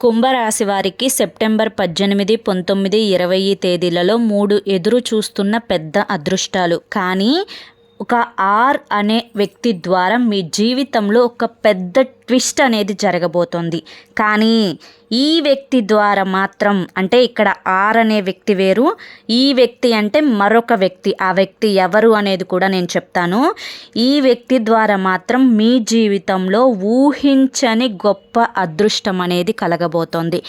కుంభరాశి వారికి సెప్టెంబర్ పద్దెనిమిది పంతొమ్మిది ఇరవై తేదీలలో మూడు ఎదురు చూస్తున్న పెద్ద అదృష్టాలు. కానీ ఒక ఆర్ అనే వ్యక్తి ద్వారా మీ జీవితంలో ఒక పెద్ద ట్విస్ట్ అనేది జరగబోతోంది. కానీ ఈ వ్యక్తి ద్వారా మాత్రం అంటే ఇక్కడ ఆర్ అనే వ్యక్తి వేరు ఈ వ్యక్తి అంటే మరొక వ్యక్తి ఆ వ్యక్తి ఎవరు అనేది కూడా నేను చెప్తాను. ఈ వ్యక్తి ద్వారా మాత్రం మీ జీవితంలో ఊహించని గొప్ప అదృష్టం అనేది కలగబోతోంది.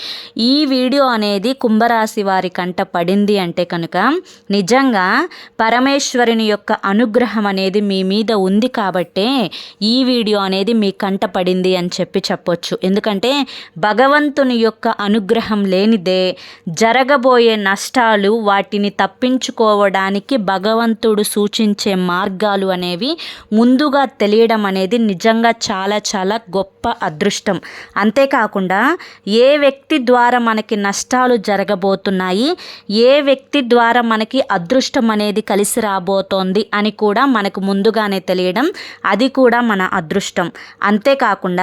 ఈ వీడియో అనేది కుంభరాశి వారి కంట పడింది అంటే కనుక నిజంగా పరమేశ్వరుని యొక్క అనుగ్రహం అనేది మీ మీద ఉంది కాబట్టే ఈ వీడియో అనేది మీ కంట పడింది అని చెప్పి చెప్పొచ్చు. ఎందుకంటే భగవంతుని యొక్క అనుగ్రహం లేనిదే జరగబోయే నష్టాలు వాటిని తప్పించుకోవడానికి భగవంతుడు సూచించే మార్గాలు అనేవి ముందుగా తెలియడం అనేది నిజంగా చాలా చాలా గొప్ప అదృష్టం. అంతేకాకుండా ఏ వ్యక్తి ద్వారా మనకి నష్టాలు జరగబోతున్నాయి ఏ వ్యక్తి ద్వారా మనకి అదృష్టం అనేది కలిసి రాబోతోంది అని కూడా మనకు ముందుగానే తెలియడం అది కూడా మన అదృష్టం. అంతేకాకుండా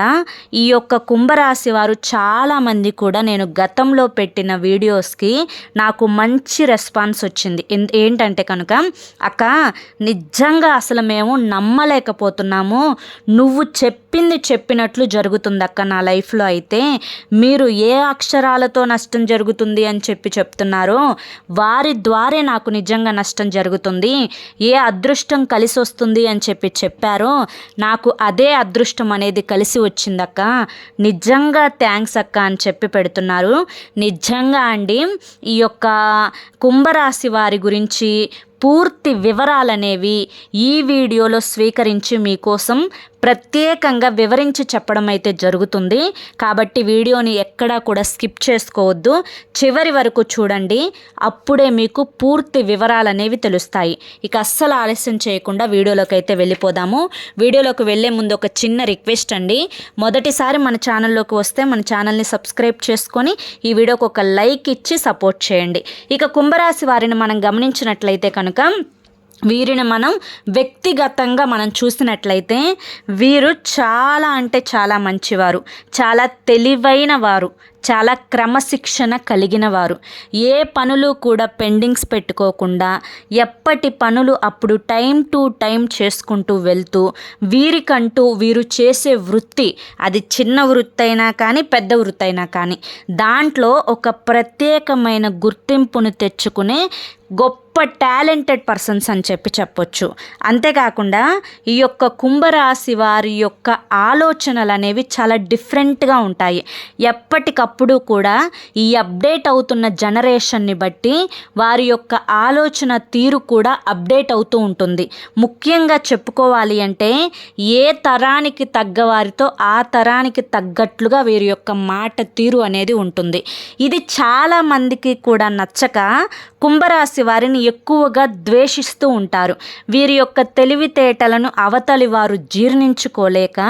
ఈ యొక్క కుంభరాశి వారు చాలామంది కూడా నేను గతంలో పెట్టిన వీడియోస్కి నాకు మంచి రెస్పాన్స్ వచ్చింది. ఏంటంటే కనుక అక్క నిజంగా అసలు మేము నమ్మలేకపోతున్నాము. నువ్వు చెప్పింది చెప్పినట్లు జరుగుతుందక్క నా లైఫ్లో అయితే. మీరు ఏ అక్షరాలతో నష్టం జరుగుతుంది అని చెప్పి చెప్తున్నారో వారి ద్వారే నాకు నిజంగా నష్టం జరుగుతుంది. ఏ అదృష్టం కలిసి వస్తుంది అని చెప్పి చెప్పారో నాకు అదే అదృష్టం అనేది కలిసి వచ్చిందక్క. నిజంగా థ్యాంక్స్ అక్క అని చెప్పి పెడుతున్నారు. నిజంగా అండి ఈ యొక్క కుంభరాశి వారి గురించి పూర్తి వివరాలనేవి ఈ వీడియోలో స్వీకరించి మీకోసం ప్రత్యేకంగా వివరించి చెప్పడం అయితే జరుగుతుంది. కాబట్టి వీడియోని ఎక్కడా కూడా స్కిప్ చేసుకోవద్దు. చివరి వరకు చూడండి. అప్పుడే మీకు పూర్తి వివరాలు అనేవి తెలుస్తాయి. ఇక అస్సలు ఆలస్యం చేయకుండా వీడియోలోకి అయితే వెళ్ళిపోదాము. వీడియోలోకి వెళ్ళే ముందు ఒక చిన్న రిక్వెస్ట్ అండి. మొదటిసారి మన ఛానల్లోకి వస్తే మన ఛానల్ని సబ్స్క్రైబ్ చేసుకొని ఈ వీడియోకి ఒక లైక్ ఇచ్చి సపోర్ట్ చేయండి. ఇక కుంభరాశి వారిని మనం గమనించినట్లయితే కనుక వీరిని మనం వ్యక్తిగతంగా మనం చూసినట్లయితే వీరు చాలా అంటే చాలా మంచివారు చాలా తెలివైన వారు చాలా క్రమశిక్షణ కలిగిన వారు ఏ పనులు కూడా పెండింగ్స్ పెట్టుకోకుండా ఎప్పటి పనులు అప్పుడు టైం టు టైం చేసుకుంటూ వెళ్తూ వీరికంటూ వీరు చేసే వృత్తి అది చిన్న వృత్తి అయినా కానీ పెద్ద వృత్తి అయినా కానీ దాంట్లో ఒక ప్రత్యేకమైన గుర్తింపును తెచ్చుకునే గొప్ప టాలెంటెడ్ పర్సన్స్ అని చెప్పి చెప్పొచ్చు. అంతేకాకుండా ఈ యొక్క కుంభరాశి వారి యొక్క ఆలోచనలు అనేవి చాలా డిఫరెంట్గా ఉంటాయి. ఎప్పటికప్పుడు కూడా ఈ అప్డేట్ అవుతున్న జనరేషన్ని బట్టి వారి యొక్క ఆలోచన తీరు కూడా అప్డేట్ అవుతూ ఉంటుంది. ముఖ్యంగా చెప్పుకోవాలి అంటే ఏ తరానికి తగ్గ వారితో ఆ తరానికి తగ్గట్లుగా వీరి యొక్క మాట తీరు అనేది ఉంటుంది. ఇది చాలా మందికి కూడా నచ్చక కుంభరాశి వారిని ఎక్కువగా ద్వేషిస్తూ ఉంటారు. వీరి యొక్క తెలివితేటలను అవతలి వారు జీర్ణించుకోలేక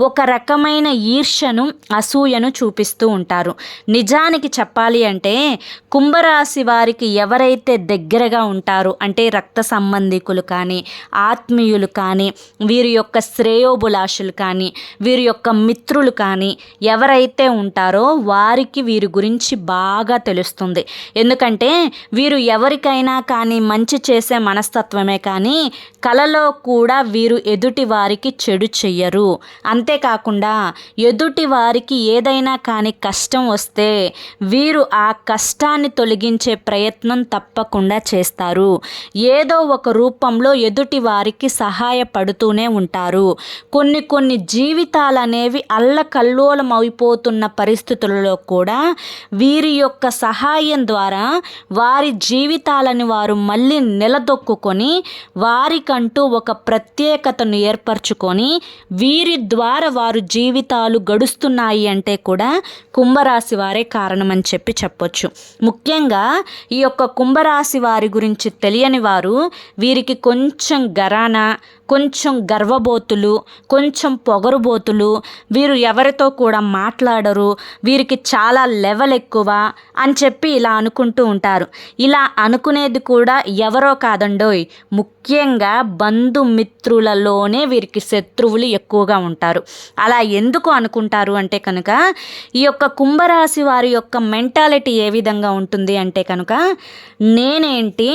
ఒక రకమైన ఈర్ష్యను అసూయను చూపిస్తూ ఉంటారు. నిజానికి చెప్పాలి అంటే కుంభరాశి వారికి ఎవరైతే దగ్గరగా ఉంటారో అంటే రక్త సంబంధికులు కానీ ఆత్మీయులు కానీ వీరి యొక్క శ్రేయోబులాషులు కానీ వీరి యొక్క మిత్రులు కానీ ఎవరైతే ఉంటారో వారికి వీరి గురించి బాగా తెలుస్తుంది. ఎందుకంటే వీరు ఎవరికైనా కానీ మంచి చేసే మనస్తత్వమే కానీ కలలో కూడా వీరు ఎదుటి వారికి చెడు చెయ్యరు. అంతేకాకుండా ఎదుటి వారికి ఏదైనా కానీ కష్టం కష్టం వస్తే వీరు ఆ కష్టాన్ని తొలగించే ప్రయత్నం తప్పకుండా చేస్తారు. ఏదో ఒక రూపంలో ఎదుటి వారికి సహాయపడుతూనే ఉంటారు. కొన్ని కొన్ని జీవితాలు అనేవి అల్లకల్లోలం అయిపోతున్న పరిస్థితులలో కూడా వీరి యొక్క సహాయం ద్వారా వారి జీవితాలని వారు మళ్ళీ నిలదొక్కుకొని వారికంటూ ఒక ప్రత్యేకతను ఏర్పరచుకొని వీరి ద్వారా వారు జీవితాలు గడుస్తున్నాయి అంటే కూడా కుంభరాశి వారే కారణమని చెప్పి చెప్పొచ్చు. ముఖ్యంగా ఈ యొక్క కుంభరాశి వారి గురించి తెలియని వారు వీరికి కొంచెం గరాన కొంచెం గర్వబోతులు కొంచెం పొగరుబోతులు వీరు ఎవరితో కూడా మాట్లాడరు వీరికి చాలా లెవెల్ ఎక్కువ అని చెప్పి ఇలా అనుకుంటూ ఉంటారు. ఇలా అనుకునేది కూడా ఎవరో కాదండోయ్. ముఖ్యంగా బంధుమిత్రులలోనే వీరికి శత్రువులు ఎక్కువగా ఉంటారు. అలా ఎందుకు అనుకుంటారు అంటే కనుక ఈ యొక్క కుంభరాశి వారి యొక్క మెంటాలిటీ ఏ విధంగా ఉంటుంది అంటే కనుక నేనేంటి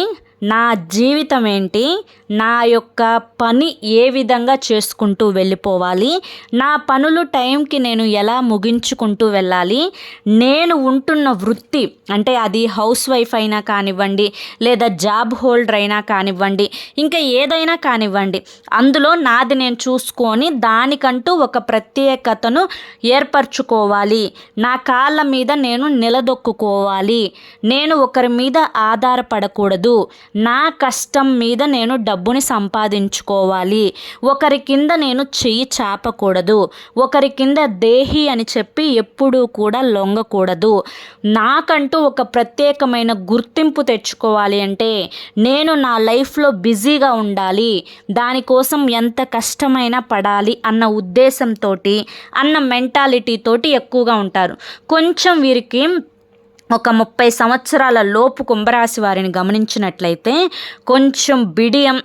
నా జీవితం ఏంటి నా యొక్క పని ఏ విధంగా చేసుకుంటూ వెళ్ళిపోవాలి? నా పనులు టైంకి నేను ఎలా ముగించుకుంటూ వెళ్ళాలి? నేను ఉంటున్న వృత్తి అంటే అది హౌస్ వైఫ్ అయినా కానివ్వండి లేదా జాబ్ హోల్డర్ అయినా కానివ్వండి ఇంకా ఏదైనా కానివ్వండి అందులో నాది నేను చూసుకొని దానికంటూ ఒక ప్రత్యేకతను ఏర్పరచుకోవాలి. నా కాళ్ళ మీద నేను నిలదొక్కుకోవాలి. నేను ఒకరి మీద ఆధారపడకూడదు. నా కష్టం మీద నేను డబ్బుని సంపాదించుకోవాలి. ఒకరి కింద నేను చెయ్యి చాపకూడదు. ఒకరి కింద దేహి అని చెప్పి ఎప్పుడూ కూడా లొంగకూడదు. నాకంటూ ఒక ప్రత్యేకమైన గుర్తింపు తెచ్చుకోవాలి అంటే నేను నా లైఫ్లో బిజీగా ఉండాలి. దానికోసం ఎంత కష్టమైనా పడాలి అన్న ఉద్దేశంతో అన్న మెంటాలిటీ తోటి ఎక్కువగా ఉంటారు. కొంచెం వీరికి ఒక ముప్పై సంవత్సరాల లోపు కుంభరాశి వారిని గమనించినట్లయితే కొంచెం బిడియం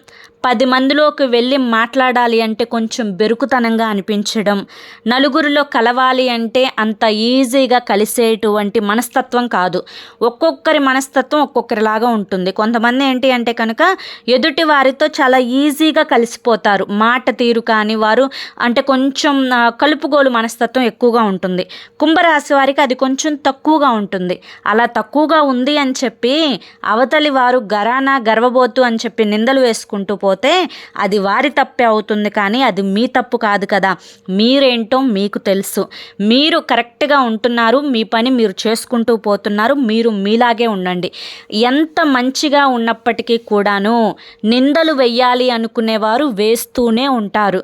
పది మందిలోకి వెళ్ళి మాట్లాడాలి అంటే కొంచెం బెరుకుతనంగా అనిపించడం నలుగురిలో కలవాలి అంటే అంత ఈజీగా కలిసేటువంటి మనస్తత్వం కాదు. ఒక్కొక్కరి మనస్తత్వం ఒక్కొక్కరిలాగా ఉంటుంది. కొంతమంది ఏంటి అంటే కనుక ఎదుటి వారితో చాలా ఈజీగా కలిసిపోతారు. మాట తీరు కానీ వారు అంటే కొంచెం కలుపుగోలు మనస్తత్వం ఎక్కువగా ఉంటుంది. కుంభరాశి వారికి అది కొంచెం తక్కువగా ఉంటుంది. అలా తక్కువగా ఉంది అని చెప్పి అవతలి వారు గరానా గర్వబోతు అని చెప్పి నిందలు వేసుకుంటూ పోతే అది వారి తప్పే అవుతుంది కానీ అది మీ తప్పు కాదు కదా. మీరేంటో మీకు తెలుసు. మీరు కరెక్ట్గా ఉంటున్నారు మీ పని మీరు చేసుకుంటూ పోతున్నారు మీరు మీలాగే ఉండండి. ఎంత మంచిగా ఉన్నప్పటికీ కూడాను నిందలు వెయ్యాలి అనుకునేవారు వేస్తూనే ఉంటారు.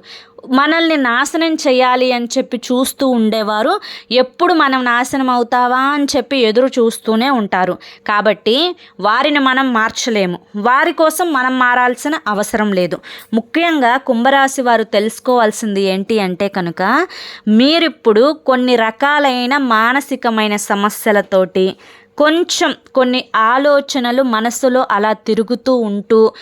మనల్ని నాశనం చేయాలి అని చెప్పి చూస్తూ ఉండేవారు. ఎప్పుడు మనం నాశనం అవుతావా అని చెప్పి ఎదురు చూస్తూనే ఉంటారు. కాబట్టి వారిని మనం మార్చలేము. వారి కోసం మనం మారాల్సిన అవసరం లేదు. ముఖ్యంగా కుంభరాశి వారు తెలుసుకోవాల్సింది ఏంటి అంటే కనుక మీరిప్పుడు కొన్ని రకాలైన మానసికమైన సమస్యలతోటి కొంచెం కొన్ని ఆలోచనలు మనసులో అలా తిరుగుతూ ఉంటూ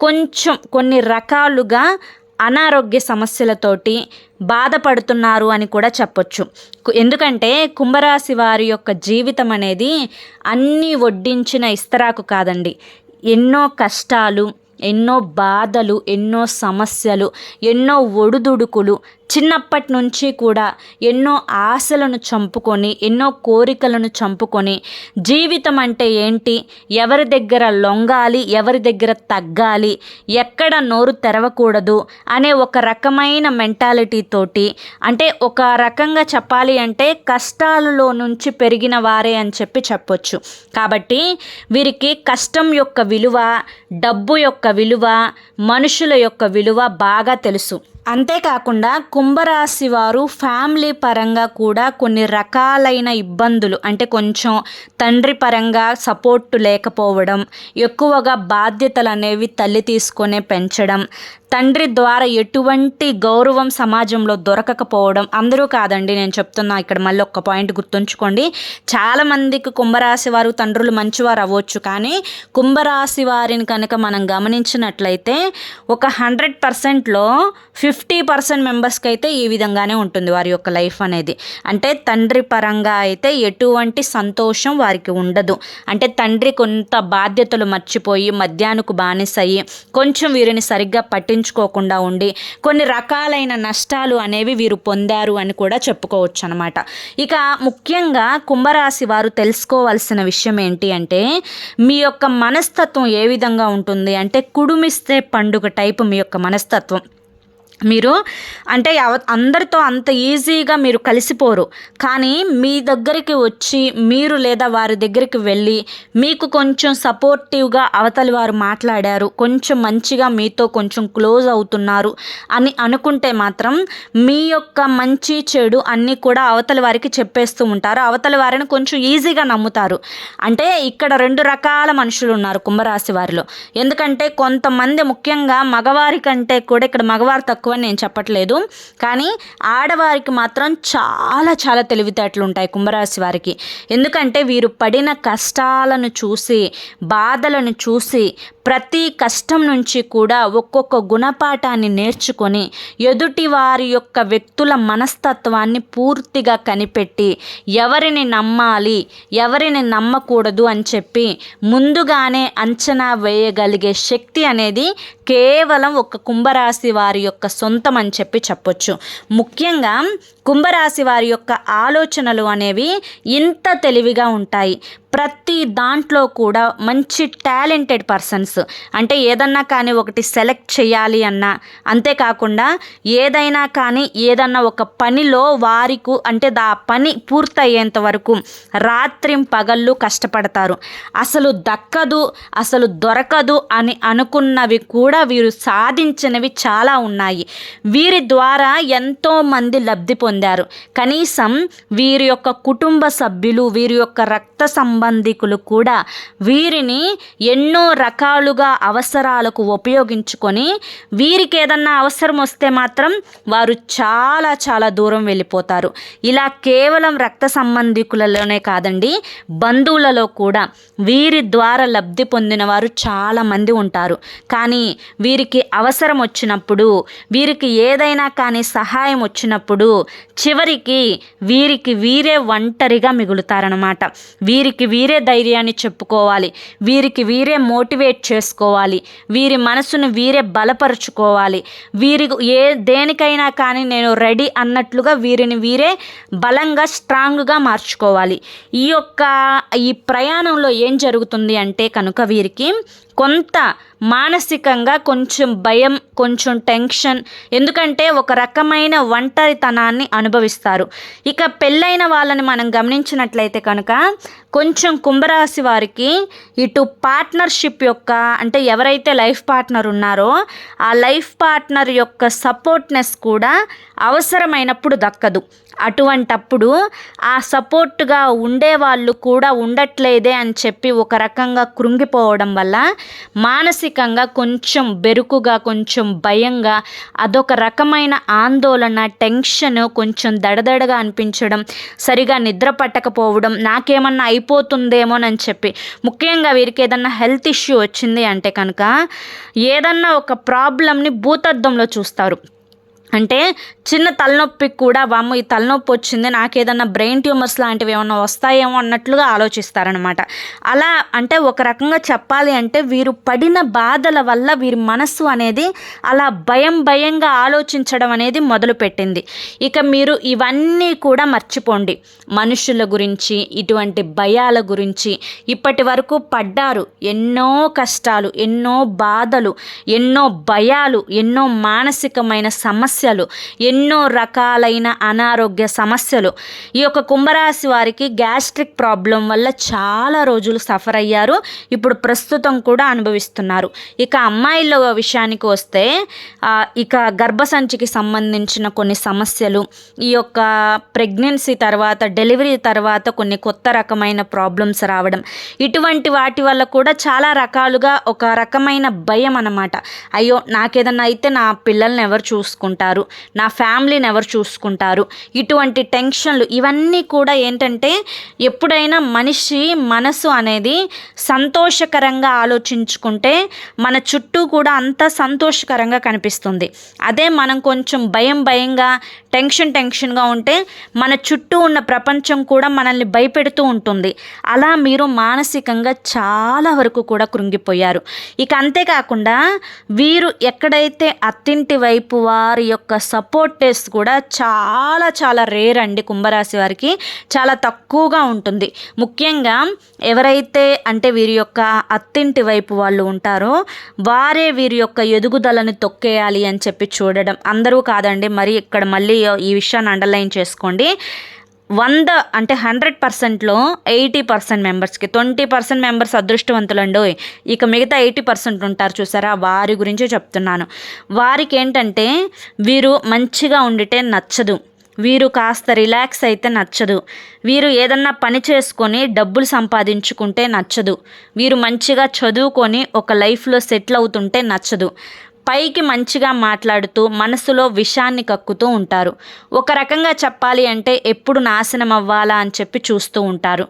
కొంచెం కొన్ని రకాలుగా అనారోగ్య సమస్యలతోటి బాధపడుతున్నారు అని కూడా చెప్పొచ్చు. ఎందుకంటే కుంభరాశి వారి యొక్క జీవితం అనేది అన్నీ వడ్డించిన ఇస్తరాకు కాదండి. ఎన్నో కష్టాలు ఎన్నో బాధలు ఎన్నో సమస్యలు ఎన్నో ఒడుదుడుకులు చిన్నప్పటి నుంచి కూడా ఎన్నో ఆశలను చంపుకొని ఎన్నో కోరికలను చంపుకొని జీవితం అంటే ఏంటి? ఎవరి దగ్గర లొంగాలి ఎవరి దగ్గర తగ్గాలి ఎక్కడ నోరు తెరవకూడదు అనే ఒక రకమైన మెంటాలిటీ తోటి అంటే ఒక రకంగా చెప్పాలి అంటే కష్టాలలో నుంచి పెరిగిన వారే అని చెప్పి చెప్పొచ్చు. కాబట్టి వీరికి కష్టం యొక్క విలువ డబ్బు యొక్క విలువ మనుషుల యొక్క విలువ బాగా తెలుసు. అంతేకాకుండా కుంభరాశి వారు ఫ్యామిలీ పరంగా కూడా కొన్ని రకాలైన ఇబ్బందులు అంటే కొంచెం తండ్రి పరంగా సపోర్టు లేకపోవడం ఎక్కువగా బాధ్యతలు అనేవి తల్లి తీసుకునే పెంచడం తండ్రి ద్వారా ఎటువంటి గౌరవం సమాజంలో దొరకకపోవడం అందరూ కాదండి నేను చెప్తున్నా ఇక్కడ మళ్ళీ ఒక్క పాయింట్ గుర్తుంచుకోండి. చాలామందికి కుంభరాశి వారు తండ్రులు మంచివారు అవ్వచ్చు కానీ కుంభరాశి వారిని కనుక మనం గమనించినట్లయితే ఒక హండ్రెడ్ పర్సెంట్లో ఫిఫ్టీ ఫిఫ్టీ పర్సెంట్ మెంబర్స్కి అయితే ఈ విధంగానే ఉంటుంది వారి యొక్క లైఫ్ అనేది. అంటే తండ్రి పరంగా అయితే ఎటువంటి సంతోషం వారికి ఉండదు. అంటే తండ్రి కొంత బాధ్యతలు మర్చిపోయి మధ్యాహ్నకు బానిసయ్యి కొంచెం వీరిని సరిగ్గా పట్టించుకోకుండా ఉండి కొన్ని రకాలైన నష్టాలు అనేవి వీరు పొందారు అని కూడా చెప్పుకోవచ్చు అనమాట ఇక ముఖ్యంగా కుంభరాశి వారు తెలుసుకోవాల్సిన విషయం ఏంటి అంటే మీ యొక్క మనస్తత్వం ఏ విధంగా ఉంటుంది? అంటే కుడుమిస్తే పండుగ టైపు మీ యొక్క మనస్తత్వం. మీరు అంటే అందరితో అంత ఈజీగా మీరు కలిసిపోరు. కానీ మీ దగ్గరికి వచ్చి మీరు లేదా వారి దగ్గరికి వెళ్ళి మీకు కొంచెం సపోర్టివ్గా అవతలి వారు మాట్లాడారు కొంచెం మంచిగా మీతో కొంచెం క్లోజ్ అవుతున్నారు అని అనుకుంటే మాత్రం మీ యొక్క మంచి చెడు అన్నీ కూడా అవతలి వారికి చెప్పేస్తూ ఉంటారు. అవతలి వారిని కొంచెం ఈజీగా నమ్ముతారు. అంటే ఇక్కడ రెండు రకాల మనుషులు ఉన్నారు కుంభరాశి వారిలో. ఎందుకంటే కొంతమంది ముఖ్యంగా మగవారి కంటే కూడా ఇక్కడ మగవారు తక్కువ తక్కువ నేను చెప్పట్లేదు. కానీ ఆడవారికి మాత్రం చాలా చాలా తెలివితేటలు ఉంటాయి కుంభరాశి వారికి. ఎందుకంటే వీరు పడిన కష్టాలను చూసి బాధలను చూసి ప్రతి కష్టం నుంచి కూడా ఒక్కొక్క గుణపాఠాన్ని నేర్చుకొని ఎదుటి వారి యొక్క వ్యక్తుల మనస్తత్వాన్ని పూర్తిగా కనిపెట్టి ఎవరిని నమ్మాలి ఎవరిని నమ్మకూడదు అని చెప్పి ముందుగానే అంచనా వేయగలిగే శక్తి అనేది కేవలం ఒక కుంభరాశి వారి యొక్క సొంతం అని చెప్పి చెప్పొచ్చు. ముఖ్యంగా కుంభరాశి వారి యొక్క ఆలోచనలు అనేవి ఇంత తెలివిగా ఉంటాయి. ప్రతి దాంట్లో కూడా మంచి టాలెంటెడ్ పర్సన్స్. అంటే ఏదన్నా కానీ ఒకటి సెలెక్ట్ చేయాలి అన్నా అంతేకాకుండా ఏదైనా కానీ ఏదన్నా ఒక పనిలో వారికు అంటే దా పని పూర్తయ్యేంత వరకు రాత్రి పగళ్ళు కష్టపడతారు. అసలు దక్కదు అసలు దొరకదు అని అనుకున్నవి కూడా వీరు సాధించినవి చాలా ఉన్నాయి. వీరి ద్వారా ఎంతోమంది లబ్ధి పొందారు. కనీసం వీరి యొక్క కుటుంబ సభ్యులు వీరి యొక్క రక్త సంబంధ సంబంధికులు కూడా వీరిని ఎన్నో రకాలుగా అవసరాలకు ఉపయోగించుకొని వీరికి ఏదన్నా అవసరం వస్తే మాత్రం వారు చాలా చాలా దూరం వెళ్ళిపోతారు. ఇలా కేవలం రక్త సంబంధికులలోనే కాదండి బంధువులలో కూడా వీరి ద్వారా లబ్ధి పొందిన వారు చాలామంది ఉంటారు. కానీ వీరికి అవసరం వచ్చినప్పుడు వీరికి ఏదైనా కానీ సహాయం వచ్చినప్పుడు చివరికి వీరికి వీరే ఒంటరిగా మిగులుతారనమాట వీరికి వీరే ధైర్యాన్ని చెప్పుకోవాలి. వీరికి వీరే మోటివేట్ చేసుకోవాలి. వీరి మనసును వీరే బలపరుచుకోవాలి. వీరి ఏ దేనికైనా కానీ నేను రెడీ అన్నట్లుగా వీరిని వీరే బలంగా స్ట్రాంగ్గా మార్చుకోవాలి. ఈ యొక్క ఈ ప్రయాణంలో ఏం జరుగుతుంది అంటే కనుక వీరికి కొంత మానసికంగా కొంచెం భయం కొంచెం టెన్షన్ ఎందుకంటే ఒక రకమైన ఒంటరితనాన్ని అనుభవిస్తారు. ఇక పెళ్ళైన వాళ్ళని మనం గమనించినట్లయితే కనుక కొంచెం కుంభరాశి వారికి ఇటు పార్ట్నర్షిప్ యొక్క అంటే ఎవరైతే లైఫ్ పార్ట్నర్ ఉన్నారో ఆ లైఫ్ పార్ట్నర్ యొక్క సపోర్ట్నెస్ కూడా అవసరమైనప్పుడు దక్కదు. అటువంటప్పుడు ఆ సపోర్ట్గా ఉండేవాళ్ళు కూడా ఉండట్లేదే అని చెప్పి ఒక రకంగా కృంగిపోవడం వల్ల మానసికంగా కొంచెం బెరుకుగా కొంచెం భయంగా అదొక రకమైన ఆందోళన టెన్షన్ కొంచెం దడదడగా అనిపించడం సరిగా నిద్ర పట్టకపోవడం నాకేమన్నా అయిపోతుందేమోనని చెప్పి. ముఖ్యంగా వీరికి ఏదన్నా హెల్త్ ఇష్యూ వచ్చింది అంటే కనుక ఏదన్నా ఒక ప్రాబ్లమ్ని భూతద్దంలో చూస్తారు. అంటే చిన్న తలనొప్పికి కూడా వాము ఈ తలనొప్పి వచ్చింది నాకు ఏదన్నా బ్రెయిన్ ట్యూమర్స్ లాంటివి ఏమన్నా వస్తాయేమో అన్నట్లుగా ఆలోచిస్తారనమాట అలా అంటే ఒక రకంగా చెప్పాలి అంటే వీరు పడిన బాధల వల్ల వీరి మనస్సు అనేది అలా భయం భయంగా ఆలోచించడం అనేది మొదలుపెట్టింది. ఇక మీరు ఇవన్నీ కూడా మర్చిపోండి. మనుషుల గురించి ఇటువంటి భయాల గురించి ఇప్పటి వరకు పడ్డారు. ఎన్నో కష్టాలు ఎన్నో బాధలు ఎన్నో భయాలు ఎన్నో మానసికమైన సమస్య సమస్యలు ఎన్నో రకాలైన అనారోగ్య సమస్యలు. ఈ యొక్క కుంభరాశి వారికి గ్యాస్ట్రిక్ ప్రాబ్లం వల్ల చాలా రోజులు సఫర్ అయ్యారు. ఇప్పుడు ప్రస్తుతం కూడా అనుభవిస్తున్నారు. ఇక అమ్మాయిల విషయానికి వస్తే ఇక గర్భసంచికి సంబంధించిన కొన్ని సమస్యలు ఈ యొక్క ప్రెగ్నెన్సీ తర్వాత డెలివరీ తర్వాత కొన్ని కొత్త రకమైన ప్రాబ్లమ్స్ రావడం. ఇటువంటి వాటి వల్ల కూడా చాలా రకాలుగా ఒక రకమైన భయం అన్నమాట. అయ్యో నాకేదన్నా అయితే నా పిల్లల్ని ఎవరు చూసుకుంటారు? నా ఫ్యామిలీని ఎవరు చూసుకుంటారు. ఇటువంటి టెన్షన్లు ఇవన్నీ కూడా ఏంటంటే ఎప్పుడైనా మనిషి మనసు అనేది సంతోషకరంగా ఆలోచించుకుంటే మన చుట్టూ కూడా అంత సంతోషకరంగా కనిపిస్తుంది. అదే మనం కొంచెం భయం భయంగా టెన్షన్ టెన్షన్గా ఉంటే మన చుట్టూ ఉన్న ప్రపంచం కూడా మనల్ని భయపెడుతూ ఉంటుంది. అలా మీరు మానసికంగా చాలా వరకు కూడా కృంగిపోయారు. ఇక అంతేకాకుండా వీరు ఎక్కడైతే అత్తింటి వైపు వారి యొక్క సపోర్టెస్ కూడా చాలా చాలా రేర్ అండి కుంభరాశి వారికి. చాలా తక్కువగా ఉంటుంది. ముఖ్యంగా ఎవరైతే అంటే వీరి యొక్క అత్తింటి వైపు వాళ్ళు ఉంటారో వారే వీరి యొక్క ఎదుగుదలను తొక్కేయాలి అని చెప్పి చూడడం అందరూ కాదండి. మరి ఇక్కడ మళ్ళీ ఈ విషయాన్ని అండర్లైన్ చేసుకోండి. వంద అంటే హండ్రెడ్ పర్సెంట్లో ఎయిటీ పర్సెంట్ మెంబర్స్కి ట్వంటీ పర్సెంట్ మెంబర్స్ అదృష్టవంతులండి. ఇక మిగతా ఎయిటీ పర్సెంట్ ఉంటారు చూసారా? వారి గురించి చెప్తున్నాను. వారికి ఏంటంటే వీరు మంచిగా ఉండితే నచ్చదు. వీరు కాస్త రిలాక్స్ అయితే నచ్చదు. వీరు ఏదన్నా పని చేసుకొని డబ్బులు సంపాదించుకుంటే నచ్చదు. వీరు మంచిగా చదువుకొని ఒక లైఫ్లో సెటిల్ అవుతుంటే నచ్చదు. పైకి మంచిగా మాట్లాడుతూ మనసులో విషాన్ని కక్కుతూ ఉంటారు. ఒక రకంగా చెప్పాలి అంటే ఎప్పుడు నాశనం అవ్వాలా అని చెప్పి చూస్తూ ఉంటారు.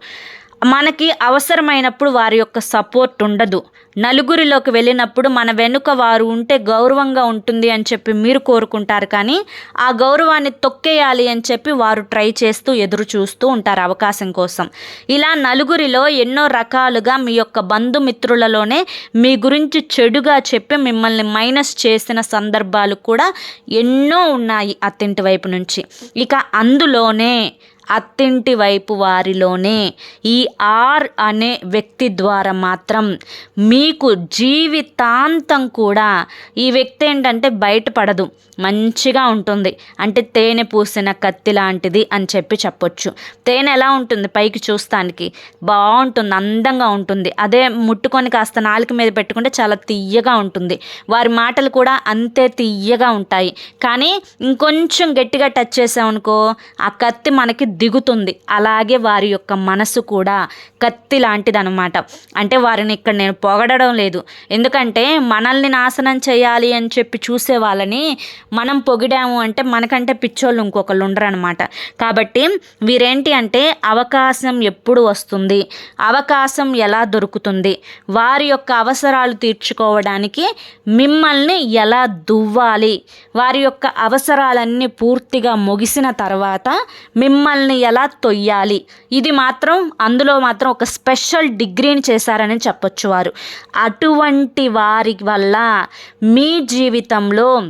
మనకి అవసరమైనప్పుడు వారి యొక్క సపోర్ట్ ఉండదు. నలుగురిలోకి వెళ్ళినప్పుడు మన వెనుక వారు ఉంటే గౌరవంగా ఉంటుంది అని చెప్పి మీరు కోరుకుంటారు కానీ ఆ గౌరవాన్ని తొక్కేయాలి అని చెప్పి వారు ట్రై చేస్తూ ఎదురు చూస్తూ ఉంటారు అవకాశం కోసం. ఇలా నలుగురిలో ఎన్నో రకాలుగా మీ యొక్క బంధుమిత్రులలోనే మీ గురించి చెడుగా చెప్పి మిమ్మల్ని మైనస్ చేసిన సందర్భాలు కూడా ఎన్నో ఉన్నాయి అత్తింటి వైపు నుంచి. ఇక అందులోనే అత్తింటి వైపు వారిలోనే ఈ ఆర్ అనే వ్యక్తి ద్వారా మాత్రం మీకు జీవితాంతం కూడా ఈ వ్యక్తి ఏంటంటే బయటపడదు మంచిగా ఉంటుంది. అంటే తేనె పూసిన కత్తి లాంటిది అని చెప్పి చెప్పొచ్చు. తేనె ఎలా ఉంటుంది? పైకి చూస్తానికి బాగుంటుంది అందంగా ఉంటుంది. అదే ముట్టుకొని కాస్త నాలుక మీద పెట్టుకుంటే చాలా తీయగా ఉంటుంది. వారి మాటలు కూడా అంతే తీయగా ఉంటాయి. కానీ ఇంకొంచెం గట్టిగా టచ్ చేసామనుకో ఆ కత్తి మనకి దిగుతుంది. అలాగే వారి యొక్క మనసు కూడా కత్తి లాంటిదనమాట అంటే వారిని ఇక్కడ నేను పొగడడం లేదు. ఎందుకంటే మనల్ని నాశనం చేయాలి అని చెప్పి చూసే వాళ్ళని మనం పొగిడాము అంటే మనకంటే పిచ్చోళ్ళు ఇంకొకళ్ళు ఉండరు అనమాట కాబట్టి వీరేంటి అంటే అవకాశం ఎప్పుడు వస్తుంది? అవకాశం ఎలా దొరుకుతుంది? వారి యొక్క అవసరాలు తీర్చుకోవడానికి మిమ్మల్ని ఎలా దువ్వాలి? వారి యొక్క అవసరాలన్నీ పూర్తిగా ముగిసిన తర్వాత మిమ్మల్ని ఎలా తొయ్యాలి? ఇది మాత్రం అందులో మాత్రం ఒక స్పెషల్ డిగ్రీని చేశారని చెప్పొచ్చు వారు. అటువంటి వారి వల్ల మీ జీవితంలో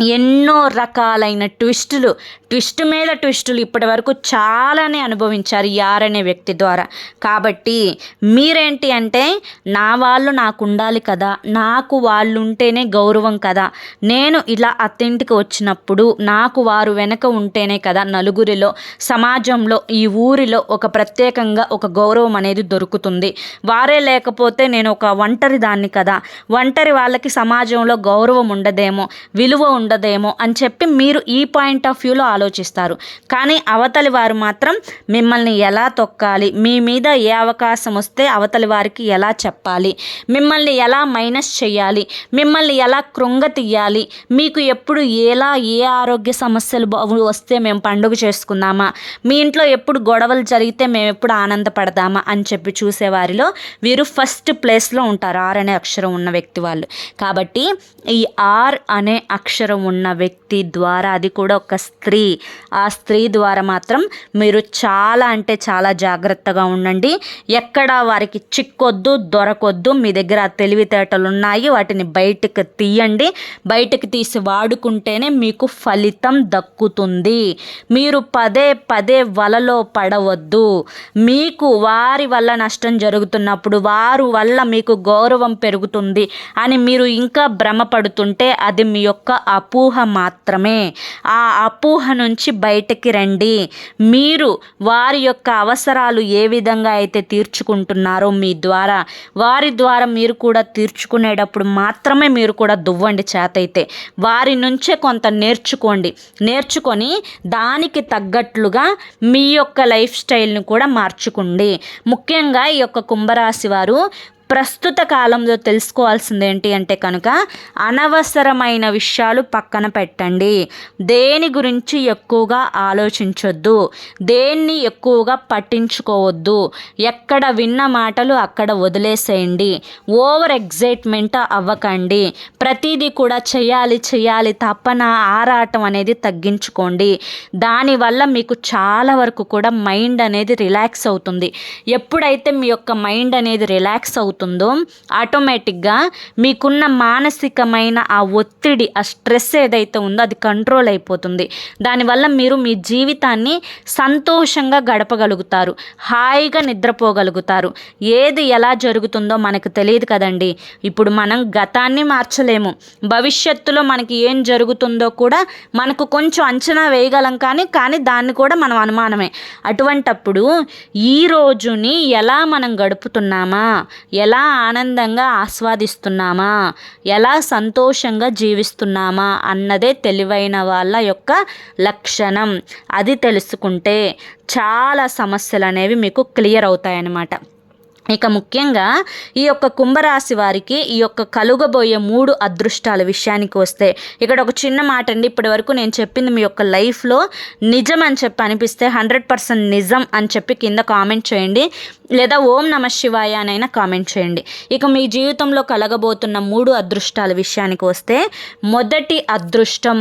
ఎన్నో రకాలైన ట్విస్టులు. ట్విస్ట్ మీద ట్విస్టులు ఇప్పటి వరకు చాలానే అనుభవించారు యార్ అనే వ్యక్తి ద్వారా. కాబట్టి మీరేంటి అంటే నా వాళ్ళు నాకు ఉండాలి కదా నాకు వాళ్ళు ఉంటేనే గౌరవం కదా. నేను ఇలా అత్తింటికి వచ్చినప్పుడు నాకు వారు వెనక ఉంటేనే కదా నలుగురిలో సమాజంలో ఈ ఊరిలో ఒక ప్రత్యేకంగా ఒక గౌరవం అనేది దొరుకుతుంది. వారే లేకపోతే నేను ఒక ఒంటరి దాన్ని కదా. ఒంటరి వాళ్ళకి సమాజంలో గౌరవం ఉండదేమో విలువ ఉండదేమో అని చెప్పి మీరు ఈ పాయింట్ ఆఫ్ వ్యూలో ఆలోచిస్తారు. కానీ అవతలి వారు మాత్రం మిమ్మల్ని ఎలా తొక్కాలి? మీ మీద ఏ అవకాశం వస్తే అవతలి వారికి ఎలా చెప్పాలి? మిమ్మల్ని ఎలా మైనస్ చేయాలి? మిమ్మల్ని ఎలా కృంగ తీయాలి? మీకు ఎప్పుడు ఎలా ఏ ఆరోగ్య సమస్యలు వస్తే మేము పండుగ చేసుకుందామా? మీ ఇంట్లో ఎప్పుడు గొడవలు జరిగితే మేము ఎప్పుడు ఆనందపడదామా? అని చెప్పి చూసేవారిలో వీరు ఫస్ట్ ప్లేస్లో ఉంటారు. ఆర్ అనే అక్షరం ఉన్న వ్యక్తి వాళ్ళు. కాబట్టి ఈ ఆర్ అనే అక్షరం ఉన్న వ్యక్తి ద్వారా అది కూడా ఒక స్త్రీ. ఆ స్త్రీ ద్వారా మాత్రం మీరు చాలా అంటే చాలా జాగ్రత్తగా ఉండండి. ఎక్కడ వారికి చిక్కొద్దు దొరకొద్దు. మీ దగ్గర తెలివితేటలు ఉన్నాయి. వాటిని బయటకు తీయండి. బయటకు తీసి వాడుకుంటేనే మీకు ఫలితం దక్కుతుంది. మీరు పదే పదే వలలో పడవద్దు. మీకు వారి వల్ల నష్టం జరుగుతున్నప్పుడు వారు వల్ల మీకు గౌరవం పెరుగుతుంది అని మీరు ఇంకా భ్రమపడుతుంటే అది మీ యొక్క అపోహ మాత్రమే. ఆ అపోహ నుంచి బయటకి రండి. మీరు వారి యొక్క అవసరాలు ఏ విధంగా అయితే తీర్చుకుంటున్నారో మీ ద్వారా వారి ద్వారా మీరు కూడా తీర్చుకునేటప్పుడు మాత్రమే మీరు కూడా దువ్వండి చేతైతే. వారి నుంచే కొంత నేర్చుకోండి. నేర్చుకొని దానికి తగ్గట్లుగా మీ యొక్క లైఫ్ స్టైల్ని కూడా మార్చుకోండి. ముఖ్యంగా ఈ యొక్క కుంభరాశి వారు ప్రస్తుత కాలంలో తెలుసుకోవాల్సింది ఏంటి అంటే కనుక అనవసరమైన విషయాలు పక్కన పెట్టండి. దేని గురించి ఎక్కువగా ఆలోచించొద్దు. దేన్ని ఎక్కువగా పట్టించుకోవద్దు. ఎక్కడ విన్న మాటలు అక్కడ వదిలేసేయండి. ఓవర్ ఎగ్జైట్మెంట్ అవ్వకండి. ప్రతిదీ కూడా చేయాలి చేయాలి తప్పన ఆరాటం అనేది తగ్గించుకోండి. దానివల్ల మీకు చాలా వరకు కూడా మైండ్ అనేది రిలాక్స్ అవుతుంది. ఎప్పుడైతే మీ యొక్క మైండ్ అనేది రిలాక్స్ అవుతుంది ఆటోమేటిక్గా మీకున్న మానసికమైన ఆ ఒత్తిడి ఆ స్ట్రెస్ ఏదైతే ఉందో అది కంట్రోల్ అయిపోతుంది. దానివల్ల మీరు మీ జీవితాన్ని సంతోషంగా గడపగలుగుతారు హాయిగా నిద్రపోగలుగుతారు. ఏది ఎలా జరుగుతుందో మనకు తెలియదు కదండి. ఇప్పుడు మనం గతాన్ని మార్చలేము. భవిష్యత్తులో మనకి ఏం జరుగుతుందో కూడా మనకు కొంచెం అంచనా వేయగలం కానీ కానీ దాన్ని కూడా మనం అనుమానమే. అటువంటప్పుడు ఈ రోజుని ఎలా మనం గడుపుతున్నామా? ఎలా ఆనందంగా ఆస్వాదిస్తున్నామా? ఎలా సంతోషంగా జీవిస్తున్నామా? అన్నదే తెలివైన వాళ్ళ యొక్క లక్షణం. అది తెలుసుకుంటే చాలా సమస్యలు అనేవి మీకు క్లియర్ అవుతాయన్నమాట. ఇక ముఖ్యంగా ఈ యొక్క కుంభరాశి వారికి ఈ యొక్క కలుగబోయే మూడు అదృష్టాల విషయానికి వస్తే ఇక్కడ ఒక చిన్న మాట అండి ఇప్పటి వరకు నేను చెప్పింది మీ యొక్క లైఫ్లో నిజం అని చెప్పి అనిపిస్తే హండ్రెడ్ పర్సెంట్ నిజం అని చెప్పి కింద కామెంట్ చేయండి. లేదా ఓం నమ శివాయ అనైనా కామెంట్ చేయండి. ఇక మీ జీవితంలో కలగబోతున్న మూడు అదృష్టాల విషయానికి వస్తే మొదటి అదృష్టం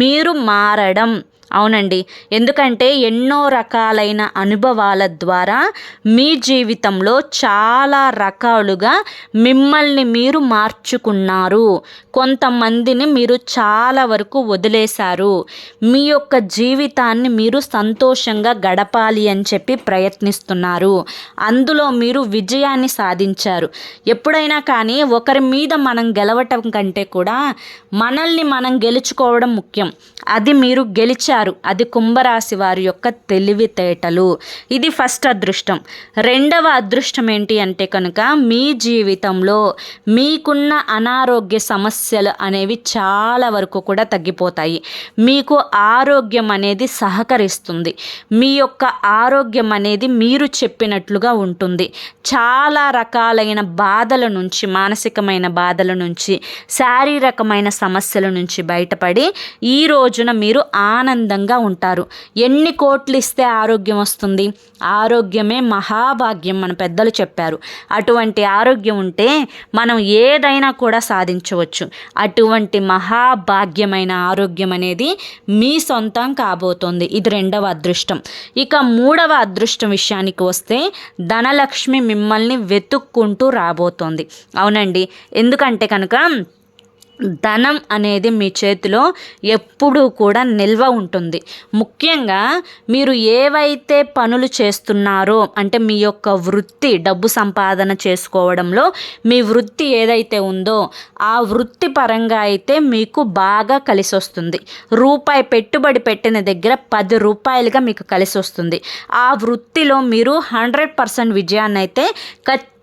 మీరు మారడం. అవునండి. ఎందుకంటే ఎన్నో రకాలైన అనుభవాల ద్వారా మీ జీవితంలో చాలా రకాలుగా మిమ్మల్ని మీరు మార్చుకున్నారు. కొంతమందిని మీరు చాలా వరకు వదిలేశారు. మీ యొక్క జీవితాన్ని మీరు సంతోషంగా గడపాలి అని చెప్పి ప్రయత్నిస్తున్నారు. అందులో మీరు విజయాన్ని సాధించారు. ఎప్పుడైనా కానీ ఒకరి మీద మనం గెలవటం కంటే కూడా మనల్ని మనం గెలుచుకోవడం ముఖ్యం. అది మీరు గెలిచారు. అది కుంభరాశి వారి యొక్క తెలివితేటలు. ఇది ఫస్ట్ అదృష్టం. రెండవ అదృష్టం ఏంటి అంటే కనుక మీ జీవితంలో మీకున్న అనారోగ్య సమస్యలు అనేవి చాలా వరకు కూడా తగ్గిపోతాయి. మీకు ఆరోగ్యం అనేది సహకరిస్తుంది. మీ యొక్క ఆరోగ్యం అనేది మీరు చెప్పినట్లుగా ఉంటుంది. చాలా రకాలైన బాధల నుంచి మానసికమైన బాధల నుంచి శారీరకమైన సమస్యల నుంచి బయటపడి ఈ రోజున మీరు ఆనందంగా ఉంటారు. ఎన్ని కోట్లు ఇస్తే ఆరోగ్యం వస్తుంది? ఆరోగ్యమే మహాభాగ్యం మన పెద్దలు చెప్పారు. అటువంటి ఆరోగ్యం ఉంటే మనం ఏదైనా కూడా సాధించవచ్చు. అటువంటి మహాభాగ్యమైన ఆరోగ్యం అనేది మీ సొంతం కాబోతోంది. ఇది రెండవ అదృష్టం. ఇక మూడవ అదృష్టం విషయానికి వస్తే ధనలక్ష్మి మిమ్మల్ని వెతుక్కుంటూ రాబోతోంది. అవునండి. ఎందుకంటే కనుక ధనం అనేది మీ చేతిలో ఎప్పుడూ కూడా నిల్వ ఉంటుంది. ముఖ్యంగా మీరు ఏవైతే పనులు చేస్తున్నారో అంటే మీ యొక్క వృత్తి డబ్బు సంపాదన చేసుకోవడంలో మీ వృత్తి ఏదైతే ఉందో ఆ వృత్తి పరంగా అయితే మీకు బాగా కలిసి వస్తుంది రూపాయి పెట్టుబడి పెట్టిన దగ్గర పది రూపాయలుగా మీకు కలిసి వస్తుంది ఆ వృత్తిలో మీరు హండ్రెడ్ పర్సెంట్ విజయాన్ని అయితే ఖచ్చితంగా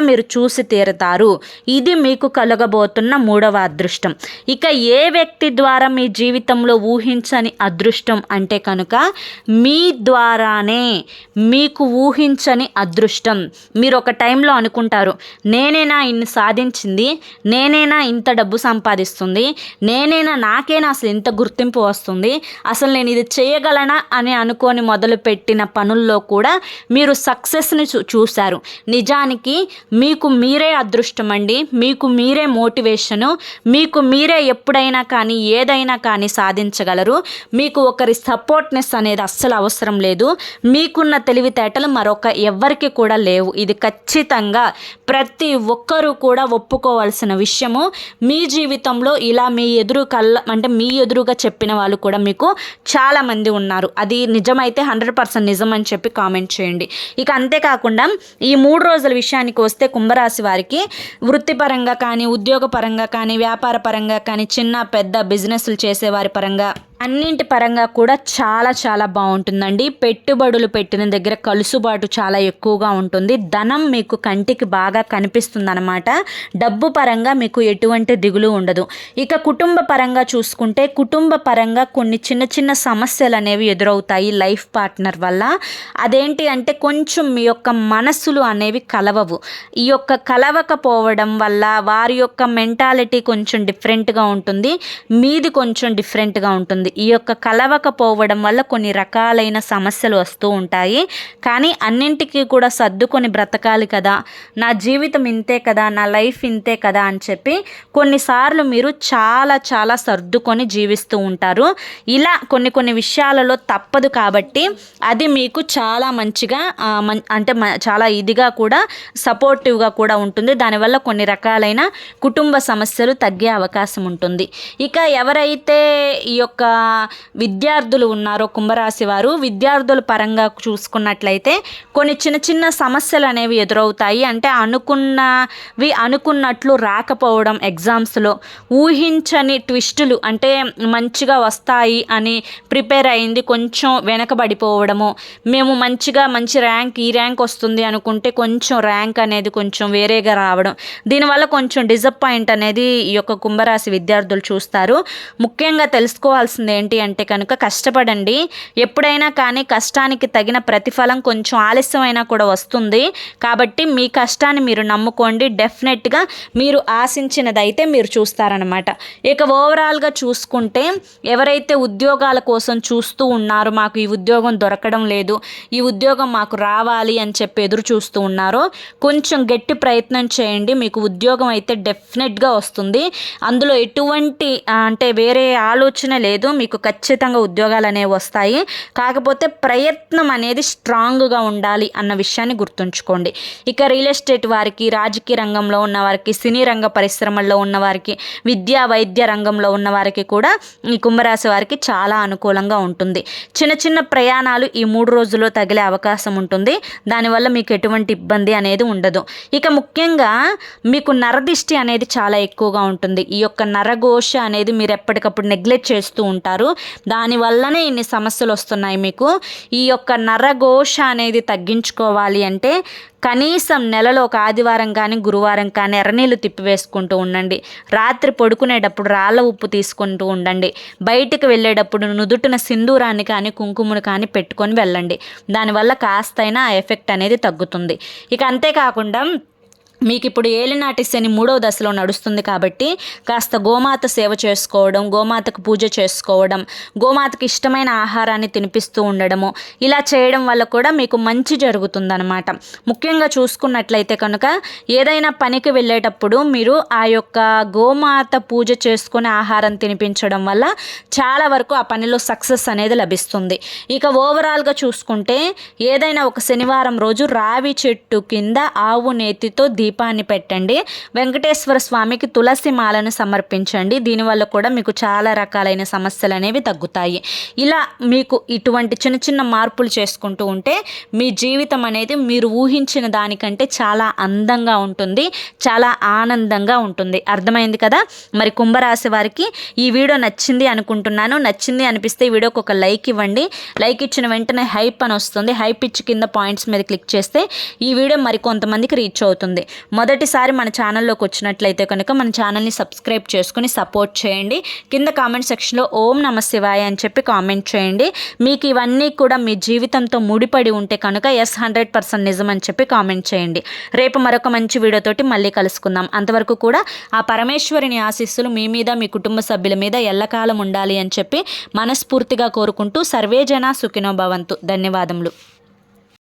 మీరు చూసి తీరుతారు. ఇది మీకు కలగబోతున్న మూడవ అదృష్టం. ఇక ఏ వ్యక్తి ద్వారా మీ జీవితంలో ఊహించని అదృష్టం అంటే కనుక మీ ద్వారానే మీకు ఊహించని అదృష్టం. మీరు ఒక టైంలో అనుకుంటారు నేనేనా ఇన్ని సాధించింది? నేనేనా ఇంత డబ్బు సంపాదిస్తుంది? నేనేనా నాకేనా అసలు ఇంత గుర్తింపు వస్తుంది? అసలు నేను ఇది చేయగలనా అని అనుకొని మొదలుపెట్టిన పనుల్లో కూడా మీరు సక్సెస్ని చూ చూశారు. నిజా చేయడానికి మీకు మీరే అదృష్టం అండి మీకు మీరే మోటివేషను. మీకు మీరే ఎప్పుడైనా కానీ ఏదైనా కానీ సాధించగలరు. మీకు ఒకరి సపోర్ట్నెస్ అనేది అస్సలు అవసరం లేదు. మీకున్న తెలివితేటలు మరొక ఎవ్వరికి కూడా లేవు. ఇది ఖచ్చితంగా ప్రతి ఒక్కరూ కూడా ఒప్పుకోవాల్సిన విషయము. మీ జీవితంలో ఇలా మీ ఎదురు కళ్ళ అంటే మీ ఎదురుగా చెప్పిన వాళ్ళు కూడా మీకు చాలామంది ఉన్నారు. అది నిజమైతే హండ్రెడ్ పర్సెంట్ నిజం అని చెప్పి కామెంట్ చేయండి. ఇక అంతేకాకుండా ఈ మూడు రోజుల విషయానికి వస్తే కుంభరాశి వారికి వృత్తిపరంగా కానీ ఉద్యోగపరంగా కానీ వ్యాపార పరంగా కానీ చిన్న పెద్ద బిజినెస్లు చేసేవారి పరంగా అన్నింటి పరంగా కూడా చాలా చాలా బాగుంటుందండి. పెట్టుబడులు పెట్టిన దగ్గర కలుసుబాటు చాలా ఎక్కువగా ఉంటుంది. ధనం మీకు కంటికి బాగా కనిపిస్తుందన్నమాట. డబ్బు పరంగా మీకు ఎటువంటి దిగులు ఉండదు. ఇక కుటుంబ పరంగా చూసుకుంటే కుటుంబ పరంగా కొన్ని చిన్న చిన్న సమస్యలు అనేవి ఎదురవుతాయి లైఫ్ పార్ట్నర్ వల్ల. అదేంటి అంటే కొంచెం మీ యొక్క మనస్సులు అనేవి కలవవు. ఈ యొక్క కలవకపోవడం వల్ల వారి యొక్క మెంటాలిటీ కొంచెం డిఫరెంట్గా ఉంటుంది. మీది కొంచెం డిఫరెంట్గా ఉంటుంది. ఈ యొక్క కలవకపోవడం వల్ల కొన్ని రకాలైన సమస్యలు వస్తూ ఉంటాయి. కానీ అన్నింటికీ కూడా సర్దుకొని బ్రతకాలి కదా. నా జీవితం ఇంతే కదా నా లైఫ్ ఇంతే కదా అని చెప్పి కొన్నిసార్లు మీరు చాలా చాలా సర్దుకొని జీవిస్తూ ఉంటారు. ఇలా కొన్ని కొన్ని విషయాలలో తప్పదు కాబట్టి అది మీకు చాలా మంచిగా అంటే చాలా ఇదిగా కూడా సపోర్టివ్గా కూడా ఉంటుంది. దానివల్ల కొన్ని రకాలైన కుటుంబ సమస్యలు తగ్గే అవకాశం ఉంటుంది. ఇక ఎవరైతే ఈ యొక్క విద్యార్థులు ఉన్నారో కుంభరాశి వారు విద్యార్థుల పరంగా చూసుకున్నట్లయితే కొన్ని చిన్న చిన్న సమస్యలు అనేవి ఎదురవుతాయి. అంటే అనుకున్నవి అనుకున్నట్లు రాకపోవడం ఎగ్జామ్స్లో ఊహించని ట్విస్టులు అంటే మంచిగా వస్తాయి అని ప్రిపేర్ అయింది కొంచెం వెనకబడిపోవడము. మేము మంచిగా మంచి ర్యాంక్ ఈ ర్యాంక్ వస్తుంది అనుకుంటే కొంచెం ర్యాంక్ అనేది కొంచెం వేరేగా రావడం. దీనివల్ల కొంచెం డిజపాయింట్ అనేది ఈ యొక్క కుంభరాశి విద్యార్థులు చూస్తారు. ముఖ్యంగా తెలుసుకోవాల్సిన తెలుసుకోవాల్సింది ఏంటి అంటే కనుక కష్టపడండి. ఎప్పుడైనా కానీ కష్టానికి తగిన ప్రతిఫలం కొంచెం ఆలస్యమైనా కూడా వస్తుంది. కాబట్టి మీ కష్టాన్ని మీరు నమ్ముకోండి. డెఫినెట్గా మీరు ఆశించినదైతే మీరు చూస్తారనమాట ఇక ఓవరాల్గా చూసుకుంటే ఎవరైతే ఉద్యోగాల కోసం చూస్తూ ఉన్నారో మాకు ఈ ఉద్యోగం దొరకడం లేదు ఈ ఉద్యోగం మాకు రావాలి అని చెప్పి ఎదురు చూస్తూ ఉన్నారో కొంచెం గట్టి ప్రయత్నం చేయండి. మీకు ఉద్యోగం అయితే డెఫినెట్గా వస్తుంది. అందులో ఎటువంటి అంటే వేరే ఆలోచన లేదు. మీకు ఖచ్చితంగా ఉద్యోగాలు అనేవి వస్తాయి. కాకపోతే ప్రయత్నం అనేది స్ట్రాంగ్గా ఉండాలి అన్న విషయాన్ని గుర్తుంచుకోండి. ఇక రియల్ ఎస్టేట్ వారికి రాజకీయ రంగంలో ఉన్న వారికి సినీ రంగ పరిశ్రమల్లో ఉన్న వారికి విద్యా వైద్య రంగంలో ఉన్న వారికి కూడా ఈ కుంభరాశి వారికి చాలా అనుకూలంగా ఉంటుంది. చిన్న చిన్న ప్రయాణాలు ఈ మూడు రోజుల్లో తగిలే అవకాశం ఉంటుంది. దానివల్ల మీకు ఎటువంటి ఇబ్బంది అనేది ఉండదు. ఇక ముఖ్యంగా మీకు నరదిష్టి అనేది చాలా ఎక్కువగా ఉంటుంది. ఈ యొక్క నరఘోష అనేది మీరు ఎప్పటికప్పుడు నెగ్లెక్ట్ చేస్తూ ఉంటారు. దానివల్లనే ఇన్ని సమస్యలు వస్తున్నాయి మీకు. ఈ యొక్క నరఘోష అనేది తగ్గించుకోవాలి అంటే కనీసం నెలలో ఒక ఆదివారం కానీ గురువారం కానీ ఎర్రనీళ్ళు తిప్పివేసుకుంటూ ఉండండి. రాత్రి పడుకునేటప్పుడు రాళ్ళ ఉప్పు తీసుకుంటూ ఉండండి. బయటికి వెళ్ళేటప్పుడు నుదుటిన సింధూరాన్ని కానీ కుంకుమను కానీ పెట్టుకొని వెళ్ళండి. దానివల్ల కాస్తైనా ఆ ఎఫెక్ట్ అనేది తగ్గుతుంది. ఇక అంతేకాకుండా మీకు ఇప్పుడు ఏలినాటి శని మూడవ దశలో నడుస్తుంది కాబట్టి కాస్త గోమాత సేవ చేసుకోవడం గోమాతకు పూజ చేసుకోవడం గోమాతకు ఇష్టమైన ఆహారాన్ని తినిపిస్తూ ఉండడము ఇలా చేయడం వల్ల కూడా మీకు మంచి జరుగుతుందనమాట ముఖ్యంగా చూసుకున్నట్లయితే కనుక ఏదైనా పనికి వెళ్ళేటప్పుడు మీరు ఆ యొక్క గోమాత పూజ చేసుకుని ఆహారం తినిపించడం వల్ల చాలా వరకు ఆ పనిలో సక్సెస్ అనేది లభిస్తుంది. ఇక ఓవరాల్గా చూసుకుంటే ఏదైనా ఒక శనివారం రోజు రావి చెట్టు కింద ఆవు నేతితో దీప దీపాన్ని పెట్టండి. వెంకటేశ్వర స్వామికి తులసి మాలను సమర్పించండి. దీనివల్ల కూడా మీకు చాలా రకాలైన సమస్యలు అనేవి తగ్గుతాయి. ఇలా మీకు ఇటువంటి చిన్న చిన్న మార్పులు చేసుకుంటూ ఉంటే మీ జీవితం అనేది మీరు ఊహించిన దానికంటే చాలా అందంగా ఉంటుంది. చాలా ఆనందంగా ఉంటుంది. అర్థమైంది కదా? మరి కుంభరాశి వారికి ఈ వీడియో నచ్చింది అనుకుంటున్నాను. నచ్చింది అనిపిస్తే ఈ వీడియోకి ఒక లైక్ ఇవ్వండి. లైక్ ఇచ్చిన వెంటనే హైప్ అని వస్తుంది. హైప్ ఇచ్చి కింద పాయింట్స్ మీద క్లిక్ చేస్తే ఈ వీడియో మరి కొంతమందికి రీచ్ అవుతుంది. మొదటిసారి మన ఛానల్లోకి వచ్చినట్లయితే కనుక మన ఛానల్ని సబ్స్క్రైబ్ చేసుకుని సపోర్ట్ చేయండి. కింద కామెంట్ సెక్షన్లో ఓం నమ శివాయ అని చెప్పి కామెంట్ చేయండి. మీకు ఇవన్నీ కూడా మీ జీవితంతో ముడిపడి ఉంటే కనుక ఎస్ హండ్రెడ్ పర్సెంట్ నిజం అని చెప్పి కామెంట్ చేయండి. రేపు మరొక మంచి వీడియోతోటి మళ్ళీ కలుసుకుందాం. అంతవరకు కూడా ఆ పరమేశ్వరిని ఆశీస్సులు మీ మీద మీ కుటుంబ సభ్యుల మీద ఎల్లకాలం ఉండాలి అని చెప్పి మనస్ఫూర్తిగా కోరుకుంటూ సర్వేజన సుఖినో భవంతు. ధన్యవాదములు.